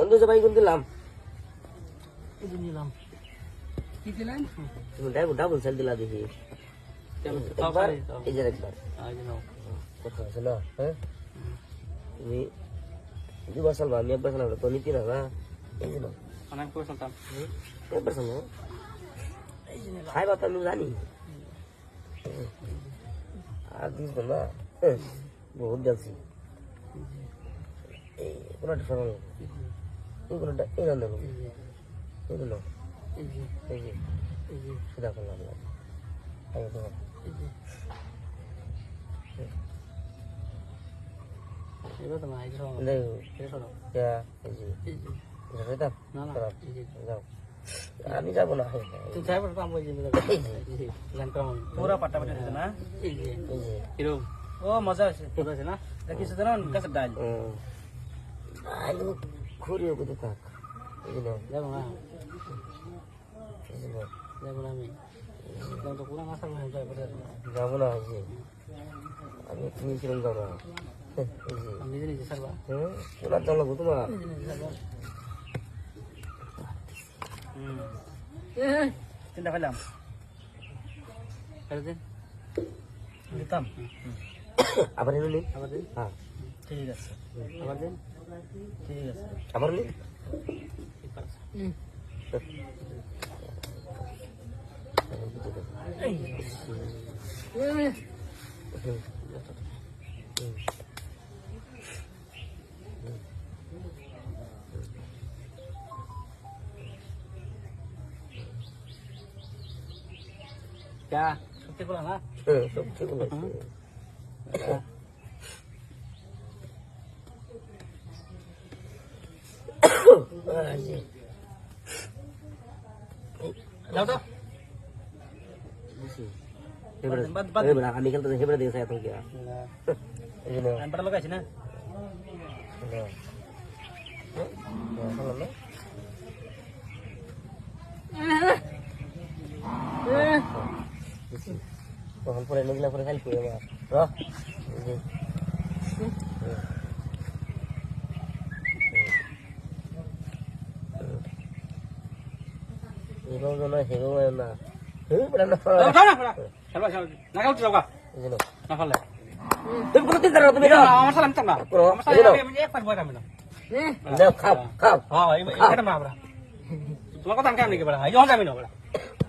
বন্ধু সবাই কোন দিলাম। তুমি ডাবল সেল দিলা দেখি। এই যে একবার কথা আছে না? হ্যাঁ? তুমি দুবার সালবা আমি একবার সালবা তো নিতি না না? এই যে না অনেক করে শুনতাম একবার সালবা খাইবা তো আমি জানি। আর দিস না হ্যাঁ, বহুত এই সরল এই কোনটা এই না দেবো এই না এই যে এই যে এই যে সুদা করলাম আগে তো এই যে এবার তো না এই যে সরো। দেখো এই সরো। ইয়া এই যে এই যে এটা সেটা না না খারাপ এই যে যাও আমি যাবো না তুই যাই বলতো আমি যে এই যে এই যে লাইন কেমন পুরা পাট্টা পাট্টা দিতে না এই যে এই যে কিরম ও মজা আছে ঠিক আছে না এটা কিছু জানো গাছের ডাল খুঁড়িও কোথায় থাক। নাও, যাব না। যাব আমি। যাব না এই আমি তুমি ছিলাম যাব? না নিজে নিজে সারবা হুম তোমার জল তোমার। নিজে নিজে সারবা চিন্তা করলাম করে দিন দিতাম। আবার দিন হ্যাঁ। ঠিক আছে। আবার দিন ঠিক আছে আবার নি ঠিক আছে क्या সত্যি বলা না হুম, সব ঠিক আছে jauh tuh? Ini hebat kami kan terus berarti saya tunggu ya. Ini. Lempar lagi lah pura kali এবাও না হেবাও না হেউ বড় না যাও যাও না ফেলা ফেলা ফেলা না কাউ যাও এই না ফেলা তুমি কোন দিন দাঁড়াও তুমি এটা আমার সালাম তো না আমার সালাম আমি এক পাঁচ বয় আমি না নাও খাও খাও হ্যাঁ এটা না বড়া তোমার কথা আমি নাকি বড়া এই হন যাবি না বড়া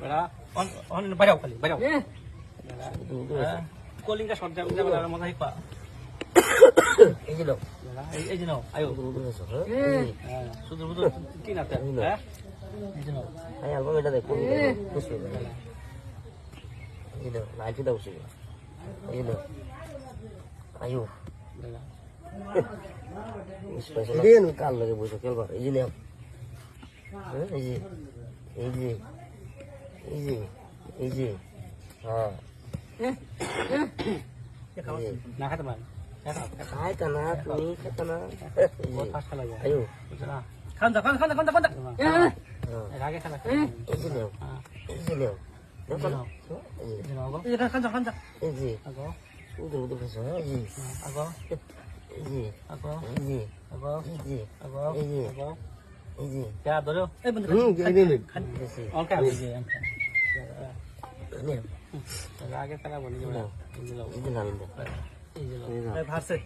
বড়া অন অন বাইরাও খালি বাইরাও কলিংটা শর্ট যাবে মজা হিপা এই যে নাও এই এই যে নাও আয়ো দুধ আছে হ্যাঁ হ্যাঁ শুধু শুধু তিন হাতে হ্যাঁ এই যে নাও আই অ্যালবাম এটা দেখো খুশি এই নাও লাইট দাও সে এই নাও আয়ো স্পেশাল কাল লাগে বসে খেলবার এই যে নাও হ্যাঁ, এই যে এই যে এই যে এই যে হ্যাঁ এই যে। না খাতে পারেন খায় তা না তুমি খেতে না যে আয়ো না খান যা খান খান যা, খান যা, খান যা। হ্যাঁ আগে খেলা এই যে নাও হ্যাঁ এই যে নাও না যে যে যে খান যা, খান যা। এই যে আগো উদর উদর খাচ্ছে এই যে আগো এই যে আগো এই যে আগো এই যে আগো এই যে আগো এই যে क्या ধরো এই বন্ধু, হুম এই যে বেশি অনকা এই যে নাও আগে খেলা বলি যে এই যে যে নাও এই যে নাও এই নাও এই ভাসে।